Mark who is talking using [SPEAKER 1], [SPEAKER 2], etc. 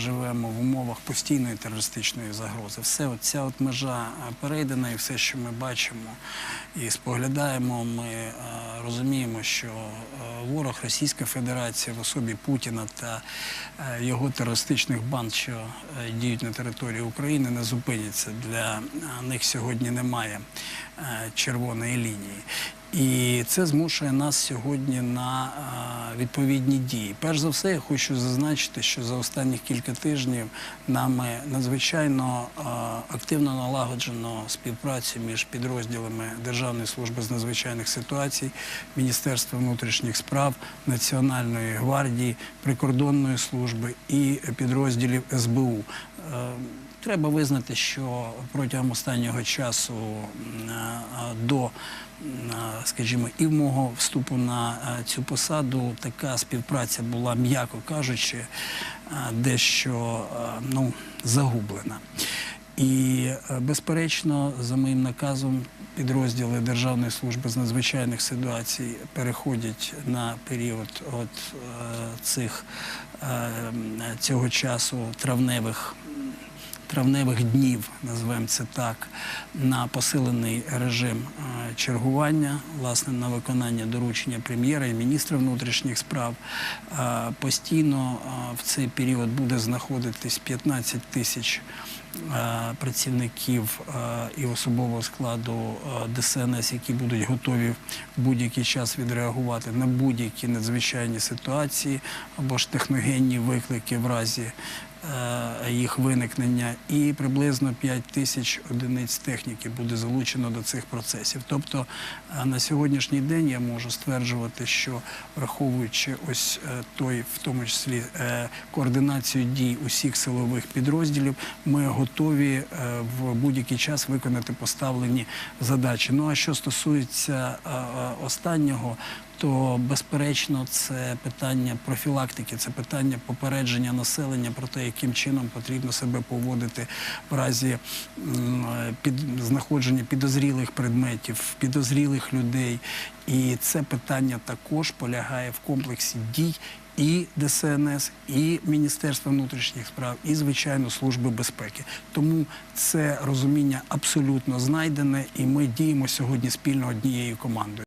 [SPEAKER 1] живемо в умовах постійної терористичної загрози. Все от ця от межа е, перейдена, і все, що ми бачимо і споглядаємо, ми е, розуміємо, що е, ворог Російська Федерація в особі Путіна та його терористичних банд, що діють на території України, не зупиняться. Для них сьогодні немає червоної лінії. І це змушує нас сьогодні на е, відповідні дії. Перш за все, я хочу зазначити, що за останні кілька тижнів нами надзвичайно е, активно налагоджено співпрацю між підрозділами Державної служби з надзвичайних ситуацій, Міністерства внутрішніх справ, Національної гвардії, прикордонної служби і підрозділів СБУ. Треба визнати, що протягом останнього часу до, скажімо, і в мого вступу на цю посаду така співпраця була, м'яко кажучи, дещо ну, загублена. І, е, безперечно, за моїм наказом підрозділи Державної служби з надзвичайних ситуацій переходять на період от е, цих е, цього часу травневих травневих днів, назвемо це так, на посилений режим е, чергування, власне, на виконання доручення прем'єра і міністра внутрішніх справ. Е, Постійно е, в цей період буде знаходитись 15 тисяч працівників і особового складу ДСНС, які будуть готові в будь-який час відреагувати на будь-які надзвичайні ситуації або ж техногенні виклики в разі їх виникнення, і приблизно 5 тисяч одиниць техніки буде залучено до цих процесів. Тобто е, на сьогоднішній день я можу стверджувати, що враховуючи ось е, той, в тому числі е, координацію дій усіх силових підрозділів, ми готові е, в будь-який час виконати поставлені задачі. Ну а що стосується е, е, останнього, то безперечно це питання профілактики, це питання попередження населення про те, яким чином потрібно себе поводити в разі під знаходження підозрілих предметів, підозрілих людей. І це питання також полягає в комплексі дій. І ДСНС, і Міністерства внутрішніх справ, і звичайно Служби безпеки. Тому це розуміння абсолютно знайдене, і ми діємо сьогодні спільно однією командою.